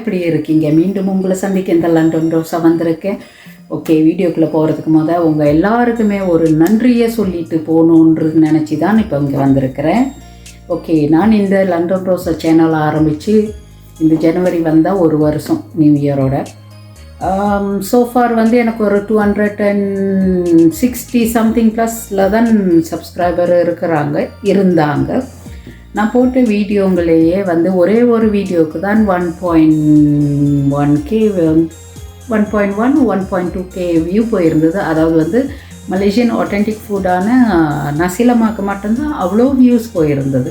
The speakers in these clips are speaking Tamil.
எப்படி இருக்கீங்க. மீண்டும் உங்களை சந்திக்க இந்த லண்டன் ரோஸாக வந்திருக்கேன். ஓகே வீடியோக்குள்ளே போகிறதுக்கு முத உங்கள் எல்லாருக்குமே ஒரு நன்றியை சொல்லிட்டு போகணுன்றது நினச்சி தான் இப்போ இங்கே வந்திருக்கிறேன். ஓகே நான் இந்த லண்டன் ரோஸா சேனல் ஆரம்பித்து இந்த ஜனவரி வந்தால் ஒரு வருஷம் நியூ இயரோட சோஃபார் வந்து எனக்கு ஒரு two hundred and sixty something ப்ளஸில் தான் சப்ஸ்கிரைபர் இருக்கிறாங்க இருந்தாங்க. நான் போட்ட வீடியோங்களையே வந்து ஒரே ஒரு வீடியோவுக்கு தான் one point one K one point one one point two K view போயிருந்தது. அதாவது வந்து மலேசியன் ஆத்தென்டிக் ஃபுட்டான நசிலமாக்கு மட்டும்தான் அவ்வளோ வியூஸ் போயிருந்தது.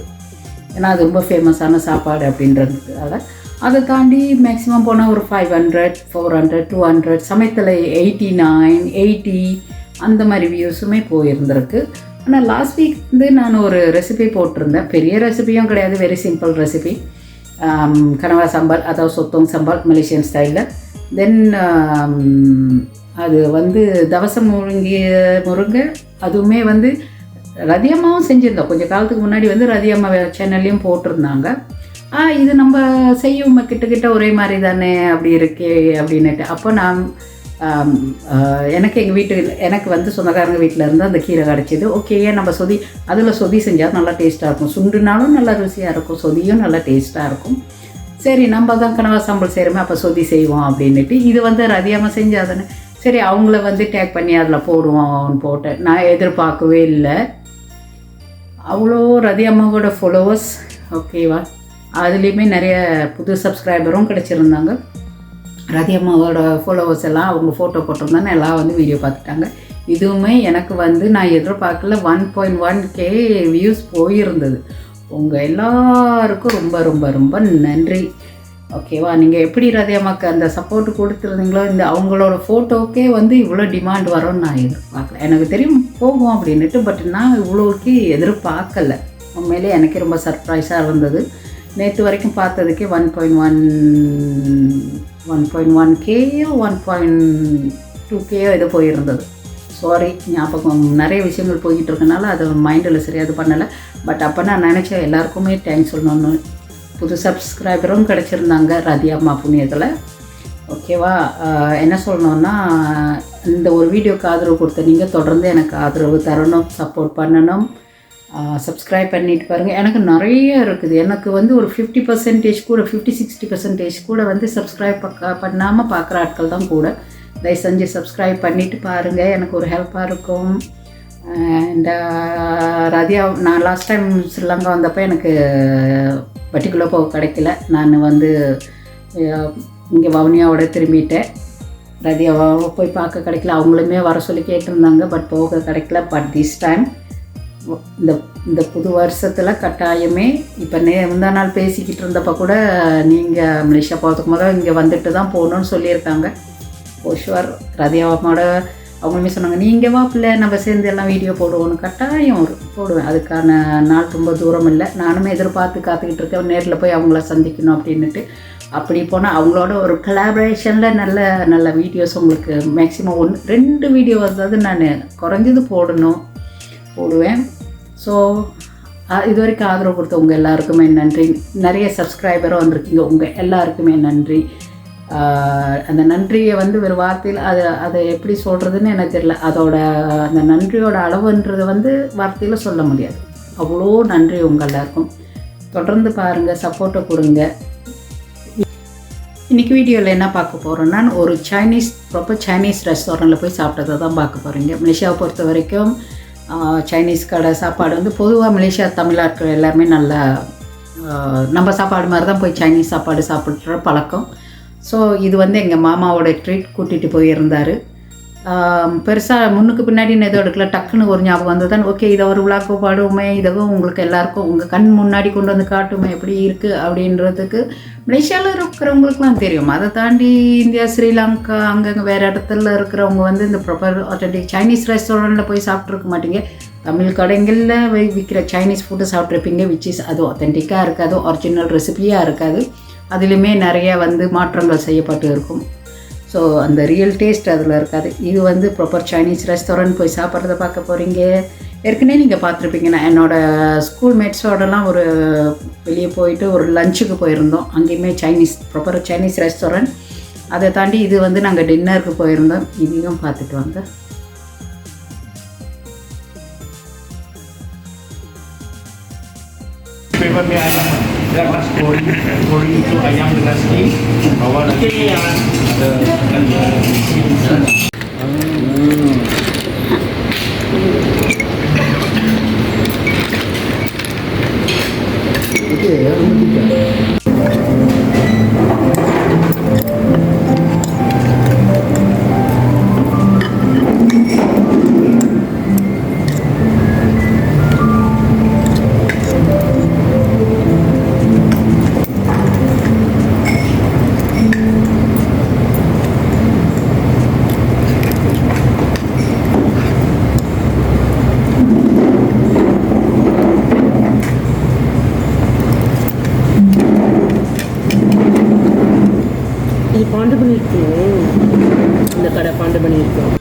ஏன்னா அது ரொம்ப ஃபேமஸான சாப்பாடு அப்படின்றதுனால அதை தாண்டி மேக்ஸிமம் போனால் ஒரு five hundred four hundred two hundred சமயத்தில் எயிட்டி நைன் எயிட்டி அந்த மாதிரி வியூஸுமே போயிருந்திருக்கு. ஆனால் லாஸ்ட் வீக் வந்து நான் ஒரு ரெசிபி போட்டிருந்தேன். பெரிய ரெசிபியும் கிடையாது வெரி சிம்பிள் ரெசிபி கனவா சம்பால் அதாவது சொத்தோங் சம்பால் மலேசியன் ஸ்டைலில் தென் அது வந்து தவசம் முழுங்கிய முருங்கை அதுவுமே வந்து ரதியம்மாவும் செஞ்சுருந்தோம் கொஞ்சம் காலத்துக்கு முன்னாடி வந்து ரதியம்மா சேனல்லையும் போட்டிருந்தாங்க. ஆ இது நம்ம செய்யும் கிட்ட கிட்ட ஒரே மாதிரி தானே அப்படி இருக்கே அப்படின்னுட்டு. அப்போ நான் எனக்கு எங்கள் வீட்டு எனக்கு வந்து சொந்தக்காரங்க வீட்டில் இருந்து அந்த கீரை கிடச்சிது. ஓகே நம்ம சொதி அதில் சொதி செஞ்சால் நல்லா டேஸ்ட்டாக இருக்கும். சுண்டுனாலும் நல்லா ருசியாக இருக்கும். சொதியும் நல்லா டேஸ்ட்டாக இருக்கும். சரி நம்ம தான் கனவா சாம்பல் செய்கிறோமே அப்போ சொதி செய்வோம் அப்படின்ட்டு இது வந்து ரதியாமல் செஞ்சாதானே சரி அவங்கள வந்து டேக் பண்ணி அதில் போடுவோம்னு போட்டேன் நான் எதிர்பார்க்கவே இல்லை. அவ்வளோ ரதி அம்மாவோட ஃபாலோவர்ஸ் ஓகேவா அதுலேயுமே நிறைய புது சப்ஸ்கிரைபரும் கிடச்சிருந்தாங்க. ரதி அம்மாவோட ஃபாலோவர்ஸ் எல்லாம் அவங்க ஃபோட்டோ போட்டிருந்தாங்க. எல்லாம் வந்து வீடியோ பார்த்துட்டாங்க. இதுவுமே எனக்கு வந்து நான் எதிர்பார்க்கல. One point one K views போயிருந்தது. உங்கள் எல்லாருக்கும் ரொம்ப ரொம்ப ரொம்ப நன்றி. ஓகேவா நீங்கள் எப்படி ரதி அந்த சப்போர்ட் கொடுத்துருந்தீங்களோ இந்த அவங்களோட ஃபோட்டோக்கே வந்து இவ்வளோ டிமாண்ட் வரும்னு நான் எதிர்பார்க்கல. எனக்கு தெரியும் போகும் அப்படின்ட்டு பட் நான் இவ்வளோக்கு எதிர்பார்க்கல. உண்மையிலே எனக்கு ரொம்ப சர்ப்ரைஸாக இருந்தது. நேற்று வரைக்கும் பார்த்ததுக்கே one point one one point one கேயோ one point two கேயோ ஏதோ போயிருந்தது. சாரி ஞாபகம் நிறைய விஷயங்கள் போய்கிட்டு இருக்கனால அது மைண்டில் சரியாக இது பண்ணலை. பட் அப்போ நான் நினச்சேன் எல்லாருக்குமே தேங்க்ஸ் சொல்லணும்னு. புது சப்ஸ்கிரைபரும் கிடச்சிருந்தாங்க ரதி அம்மா புண்ணியத்தில். ஓகேவா என்ன சொல்லணுன்னா இந்த ஒரு வீடியோக்கு ஆதரவு கொடுத்த நீங்கள் தொடர்ந்து எனக்கு ஆதரவு தரணும் சப்போர்ட் பண்ணணும். சப்ஸ்கிரைப் பண்ணிட்டு பாருங்கள் எனக்கு நிறைய இருக்குது. எனக்கு வந்து ஒரு ஃபிஃப்டி பர்சன்டேஜ் கூட ஃபிஃப்டி சிக்ஸ்டி பர்சன்டேஜ் கூட வந்து சப்ஸ்கிரைப் பண்ணாமல் பார்க்குற ஆட்கள் தான் கூட. தயவு செஞ்சு சப்ஸ்கிரைப் பண்ணிவிட்டு பாருங்கள் எனக்கு ஒரு ஹெல்ப்பாக இருக்கும். அண்ட் ரதியா நான் லாஸ்ட் டைம் ஸ்ரீலங்கா வந்தப்போ எனக்கு பர்டிகுலர் போக கிடைக்கல. நான் வந்து இங்கே வவுனியாவோட திரும்பிட்டேன். ரதியாவை போய் பார்க்க கிடைக்கல. அவங்களுமே வர சொல்லி கேட்டிருந்தாங்க பட் போக கிடைக்கல. பட் திஸ் டைம் இந்த இந்த புது வருஷத்தில் கட்டாயமே இப்போ நே முந்தா நாள் பேசிக்கிட்டு இருந்தப்போ கூட நீங்கள் மலேசியா போகிறதுக்கு முதல் இங்கே வந்துட்டு தான் போகணுன்னு சொல்லியிருக்காங்க. ஓஷுவர் ரதியாவோட அவங்களுமே சொன்னாங்க நீங்கள் வா பிள்ளை நம்ம சேர்ந்து எல்லாம் வீடியோ போடுவோன்னு கட்டாயம் போடுவேன். அதுக்கான நாள் ரொம்ப தூரம் இல்லை. நானுமே எதிர்பார்த்து காத்துக்கிட்டு இருக்கேன். நேரில் போய் அவங்கள சந்திக்கணும் அப்படின்ட்டு அப்படி போனால் அவங்களோட ஒரு கலாபரேஷனில் நல்ல நல்ல வீடியோஸ் உங்களுக்கு மேக்ஸிமம் ஒன்று ரெண்டு வீடியோ வந்தது நான் குறைஞ்சது போடணும். போடுவேன். ஸோ இது வரைக்கும் ஆதரவு கொடுத்த உங்கள் எல்லாருக்குமே நன்றி. நிறைய சப்ஸ்கிரைபரும் வந்திருக்கீங்க. உங்கள் எல்லாருக்குமே நன்றி. அந்த நன்றியை வந்து ஒரு வார்த்தையில் அதை அதை எப்படி சொல்கிறதுன்னு எனக்கு தெரியல. அதோட அந்த நன்றியோட அளவுன்றது வந்து வார்த்தையில் சொல்ல முடியாது. அவ்வளோ நன்றி உங்கள் எல்லாருக்கும். தொடர்ந்து பாருங்கள் சப்போர்ட்டை கொடுங்க. இன்றைக்கி வீடியோவில் என்ன பார்க்க போகிறோன்னா ஒரு சைனீஸ் ப்ராப்பர் சைனீஸ் ரெஸ்டாரண்ட்டில் போய் சாப்பிட்டதை தான் பார்க்க போகிறீங்க மலேசியாவை பொறுத்த வரைக்கும் சைனீஸ் கடை சாப்பாடு வந்து பொதுவாக மலேசியா தமிழ்நாட்கள் எல்லாருமே நல்லா நம்ம சாப்பாடு மாதிரி தான் போய் சைனீஸ் சாப்பாடு சாப்பிட்ற பழக்கம். ஸோ இது வந்து எங்கள் மாமாவோட ட்ரீட் கூட்டிகிட்டு போயிருந்தார். பெருசாக முன்னுக்கு பின்னாடி எதுவும் எடுக்கல டக்குன்னு ஒரு ஞாபகம் வந்தது தான். ஓகே இதை ஒரு விழாக்கு பாடுவோமே இதவும் உங்களுக்கு எல்லாருக்கும் உங்கள் கண் முன்னாடி கொண்டு வந்து காட்டுமே எப்படி இருக்குது அப்படின்றதுக்கு மலேசியாவில் இருக்கிறவங்களுக்குலாம் தெரியும். அதை தாண்டி இந்தியா ஸ்ரீலங்கா அங்கங்கே வேறு இடத்துல இருக்கிறவங்க வந்து இந்த ப்ராப்பர் ஆத்தென்டிக் சைனீஸ் ரெஸ்டாரண்ட்டில் போய் சாப்பிட்ருக்க மாட்டீங்க. தமிழ் கடைங்களில் விற்கிற சைனீஸ் ஃபுட்டு சாப்பிட்ருப்பீங்க விச் இஸ் அது ஒத்தென்டிக்காக இருக்காது ஒரிஜினல் ரெசிபியாக இருக்காது. அதுலேயுமே நிறைய வந்து மாற்றங்கள் செய்யப்பட்டு இருக்கும். ஸோ அந்த ரியல் டேஸ்ட் அதில் இருக்காது. இது வந்து ப்ராப்பர் சைனீஸ் ரெஸ்டாரண்ட் போய் சாப்பிட்றத பார்க்க போகிறீங்க ஏற்கனவே நீங்கள் பார்த்துருப்பீங்க. நான் என்னோடய ஸ்கூல் மேட்ஸோடலாம் ஒரு வெளியே போயிட்டு ஒரு லஞ்சுக்கு போயிருந்தோம். அங்கேயுமே சைனீஸ் ப்ராப்பர் சைனீஸ் ரெஸ்டாரண்ட் அதை தாண்டி இது வந்து நாங்கள் டின்னருக்கு போயிருந்தோம். இதையும் பார்த்துட்டு வாங்க. Flavor Kita akan skori Skori itu ayam dengan steak Bawa lagi Ada Ada uh, Ada hmm. Okay. Ya. இது பாண்டு பண்ணியிருக்கோம் இந்த கடை பாண்டு இருக்கும்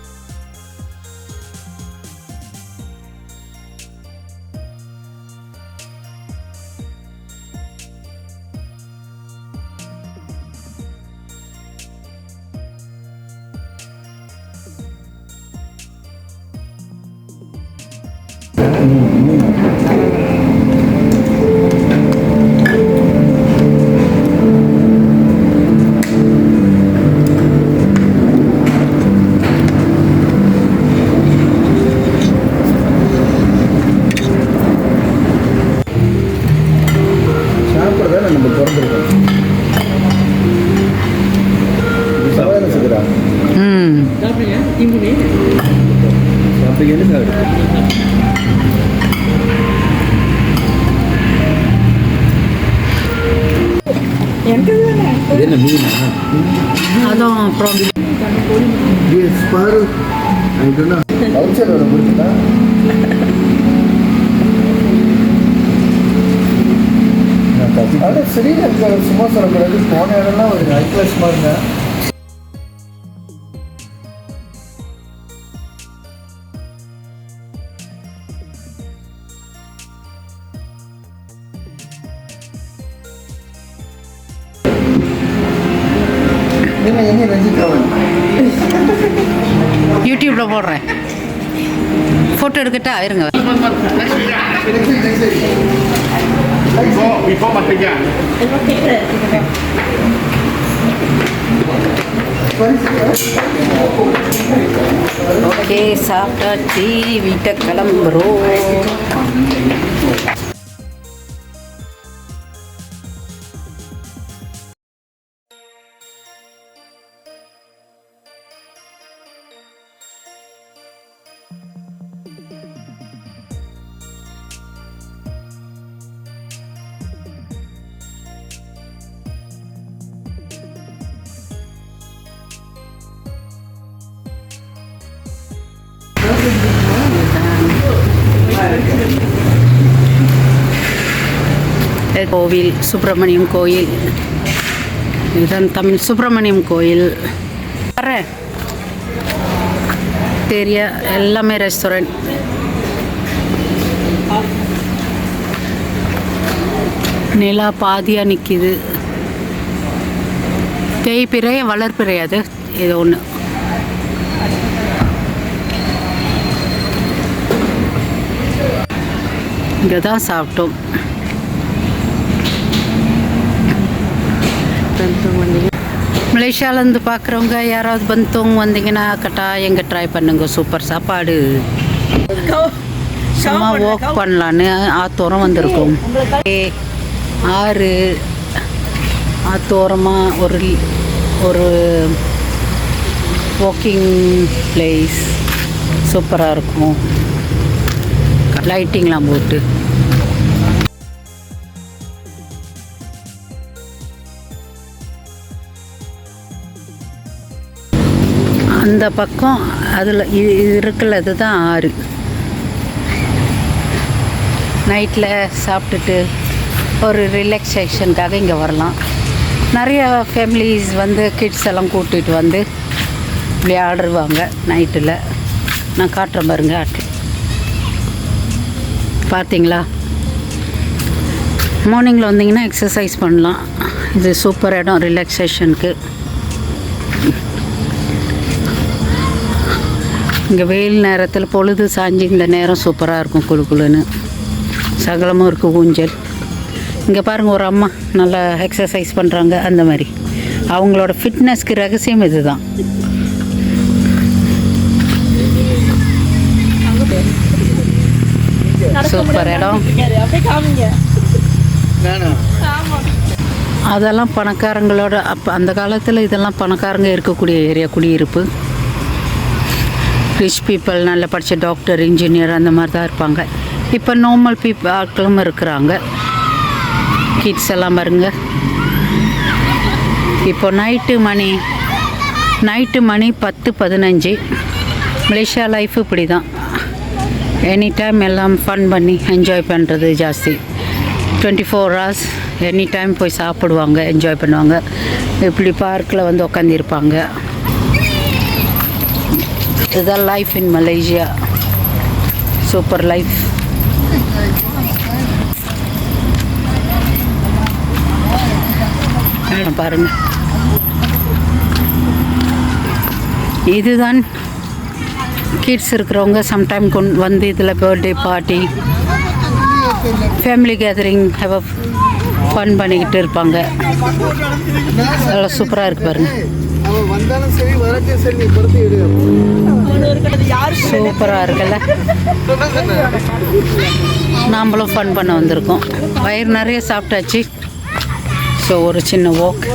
இது என்ன மீனா? அதான் அப்புறம் பாரு. அவுச்சர் வர முடியுதா ஆனால் ஸ்ரீலங்கா சும்மா சொல்லக்கூடாது போன இடம்லாம் ஒரு ஹை கிளாஸ் மாதிரிங்க நீங்கள் எங்கே யூடியூப்பில் போடுறேன். ஃபோட்டோ எடுக்கட்டா? இருங்க. ஓகே சாப்பிட்டா matanya. ஓகே சாப்பிட்டாச்சு வீட்டை கிளம்புறோம். கோவில் சுப்பிரமணியம் கோயில். இதுதான் தமிழ் சுப்பிரமணியம் கோயில். வரேன் ஏரியா எல்லாமே ரெஸ்டாரண்ட் நிலா பாதியாக நிற்கிது தேய்பிறை வளர்ப்பிறை அது. இது ஒன்று இங்கே தான் சாப்பிட்டோம் மலேசியாவிலேருந்து பார்க்குறவங்க யாராவது பந்தவங்க வந்தீங்கன்னா கட்டாயம் ட்ரை பண்ணுங்க. சூப்பர் சாப்பாடு. சும்மா வாக் பண்ணலான்னு ஆத்தோரம் வந்திருக்கோம். ஆறு ஆத்தோரமாக ஒரு ஒரு வாக்கிங் பிளேஸ் சூப்பராக இருக்கும். லைட்டிங்லாம் போட்டு. அந்த பக்கம் அதில் இது இது இருக்குல்ல இதுதான் ஆறு. நைட்டில் சாப்பிட்டுட்டு ஒரு ரிலாக்ஸேஷனுக்காக இங்கே வரலாம். நிறைய ஃபேமிலிஸ் வந்து கிட்ஸ் எல்லாம் கூட்டிகிட்டு வந்து விளையாடுவாங்க நைட்டில் நான் காட்டுறேன் பாருங்கள் ஆட்டு. பார்த்தீங்களா? மார்னிங்கில் வந்தீங்கன்னா எக்ஸசைஸ் பண்ணலாம். இது சூப்பர் இடம் ரிலாக்ஸேஷனுக்கு இங்கே வெயில் நேரத்தில் பொழுது சாஞ்சி இந்த நேரம் சூப்பராக இருக்கும் குளு குளுன்னு. சகலமும் இருக்குது ஊஞ்சல். இங்கே பாருங்கள் ஒரு அம்மா நல்லா எக்ஸசைஸ் பண்ணுறாங்க அந்த மாதிரி. அவங்களோட ஃபிட்னஸ்க்கு ரகசியம் இதுதான். சூப்பர் இடம். அதெல்லாம் பணக்காரங்களோட அப்போ அந்த காலத்தில் இதெல்லாம் பணக்காரங்க இருக்கக்கூடிய ஏரியா குடியிருப்பு. ரிச் பீப்புள் நல்ல படித்த டாக்டர் இன்ஜினியர் அந்த மாதிரி தான் இருப்பாங்க. இப்போ நார்மல் பீப்புள் ஆட்களும் இருக்கிறாங்க. கிட்ஸ் எல்லாம் பாருங்க. இப்போ நைட்டு மணி நைட்டு மணி பத்து பதினஞ்சு. மலேசியா லைஃப் இப்படி தான் எனி டைம் எல்லாம் ஃபன் பண்ணி என்ஜாய் பண்ணுறது ஜாஸ்தி. Twenty four hours any time போய் சாப்பிடுவாங்க என்ஜாய் பண்ணுவாங்க. இப்படி பார்க்கில் வந்து உட்காந்துருப்பாங்க இதுதான் life in Malaysia super life பாருங்க. இதுதான் கிட்ஸ் இருக்கிறவங்க சம்டைம் கொண்டு வந்து இதில் birthday party family gathering have fun பண்ணிக்கிட்டு இருப்பாங்க. நல்லா சூப்பராக இருக்கு பாருங்க. சூப்பராக இருக்குல்ல? நாம்பளும் ஃபன் பண்ண வந்திருக்கோம். வயிறு நிறைய சாப்பிட்டாச்சு. ஸோ ஒரு சின்ன வாக்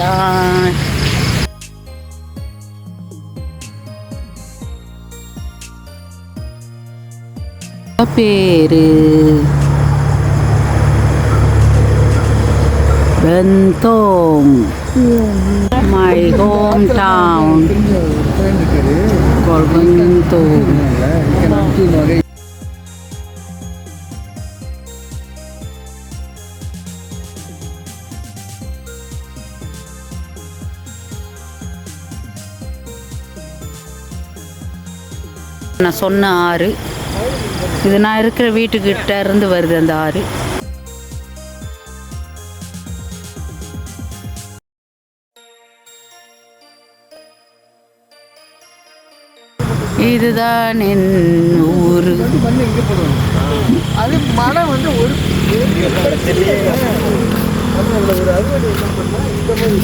Bye. பேரு Bentong My hometown Korban Bentong நான் சொன்ன ஆறு. இது நான் இருக்கிற வீட்டுக்கிட்ட இருந்து வருது அந்த ஆறு. இதுதான் என் ஊரு. அது மழை வந்து ஒரு ஒரு அறுவடை என்ன பண்ணா இந்த மாதிரி